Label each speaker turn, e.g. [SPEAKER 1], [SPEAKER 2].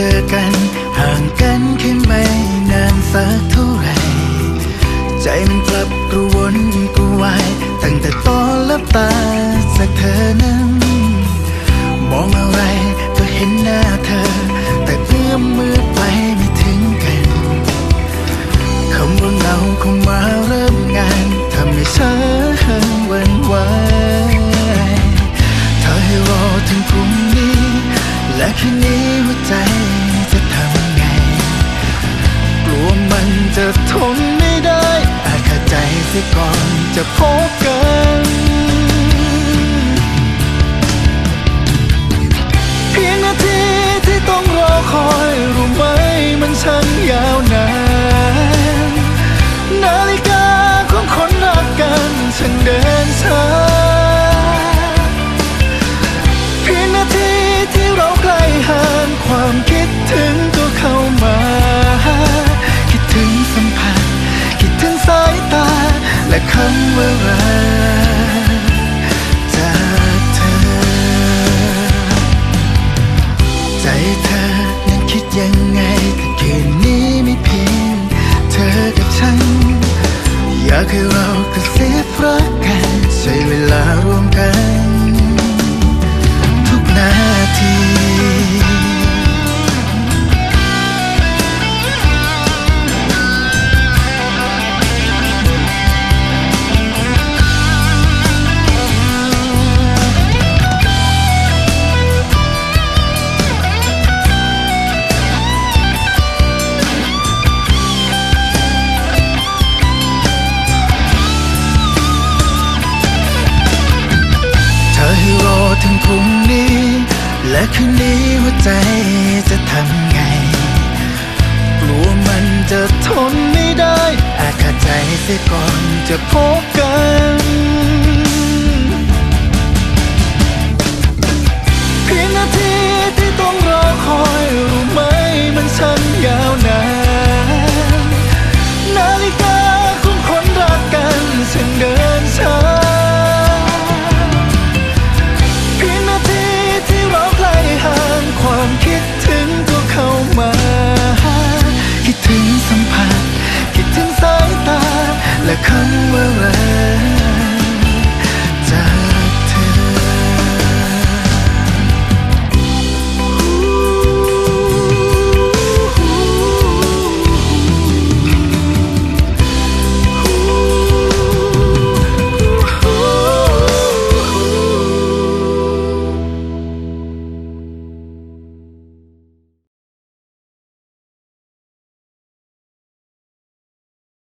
[SPEAKER 1] จอกัน ห่างกันแค่ไม่นานสักเท่าไหร่ใจมันกลับกระวนกระวายตั้งแต่ตอนลับตาจากเธอนั้นมองอะไรก็เห็นหน้าเธอ แต่เอื้อมมือไปไม่ถึงกันคำว่าเงาเข้ามาเริ่มงานทำให้ฉันหวันไหวเธอให้รอถึงพรุ่งนี้และคืนนี้หัวใจ จะทนไม่ได้อาจขาดใจเสียก่อนจะพบกัน ถึงพรุ่งนี้ และคืนนี้หัวใจจะทำไง กลัวมันจะทนไม่ได้ อาจขาดใจเสียก่อนจะพบกัน